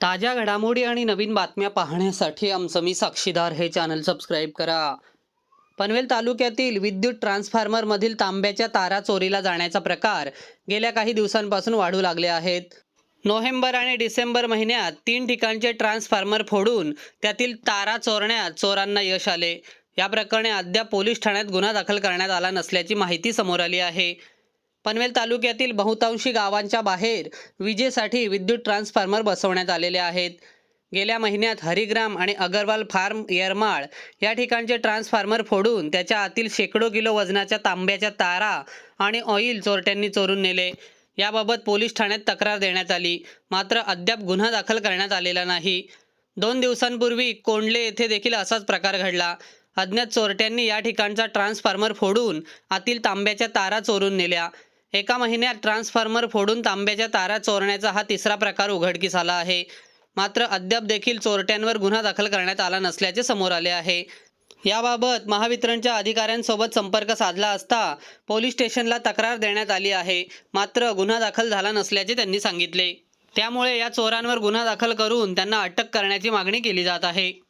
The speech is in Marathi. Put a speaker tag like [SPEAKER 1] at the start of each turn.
[SPEAKER 1] ताज्या घडामोडी आणि नवीन बातम्या पाहण्यासाठी आमचं मी साक्षीदार हे चॅनल सबस्क्राईब करा. पनवेल तालुक्यातील विद्युत ट्रान्सफॉर्मरमधील तांब्याच्या तारा चोरीला जाण्याचा प्रकार गेल्या काही दिवसांपासून वाढू लागले आहेत. नोव्हेंबर आणि डिसेंबर महिन्यात तीन ठिकाणचे ट्रान्सफॉर्मर फोडून त्यातील तारा चोरण्यात चोरांना यश आले. या प्रकरणी अद्याप पोलीस ठाण्यात गुन्हा दाखल करण्यात आला नसल्याची माहिती समोर आली आहे. पनवेल तालुक्यातील बहुतांशी गावांच्या बाहेर विजेसाठी विद्युत ट्रान्सफॉर्मर बसवण्यात आलेले आहेत. गेल्या महिन्यात हरिग्राम आणि अगरवाल फार्म येरमाळ या ठिकाणचे ट्रान्सफॉर्मर फोडून त्याच्या आतील शेकडो किलो वजनाच्या तांब्याच्या तारा आणि ऑइल चोरट्यांनी चोरून नेले. याबाबत पोलीस ठाण्यात तक्रार देण्यात आली. मात्र अद्याप गुन्हा दाखल करण्यात आलेला नाही. दोन दिवसांपूर्वी कोंडले येथे देखील असाच प्रकार घडला. अज्ञात चोरट्यांनी या ठिकाणचा ट्रान्सफॉर्मर फोडून आतील तांब्याच्या तारा चोरून नेल्या. एका महिन्यात ट्रान्सफॉर्मर फोडून तांब्याच्या तारा चोरण्याचा हा तिसरा प्रकार उघडकीस आला आहे. मात्र अद्याप देखील चोरट्यांवर गुन्हा दाखल करण्यात आला नसल्याचे समोर आले आहे. याबाबत महावितरणच्या अधिकाऱ्यांसोबत संपर्क साधला असता पोलीस स्टेशनला तक्रार देण्यात आली आहे. मात्र गुन्हा दाखल झाला नसल्याचे त्यांनी सांगितले. त्यामुळे या चोरांवर गुन्हा दाखल करून त्यांना अटक करण्याची मागणी केली जात आहे.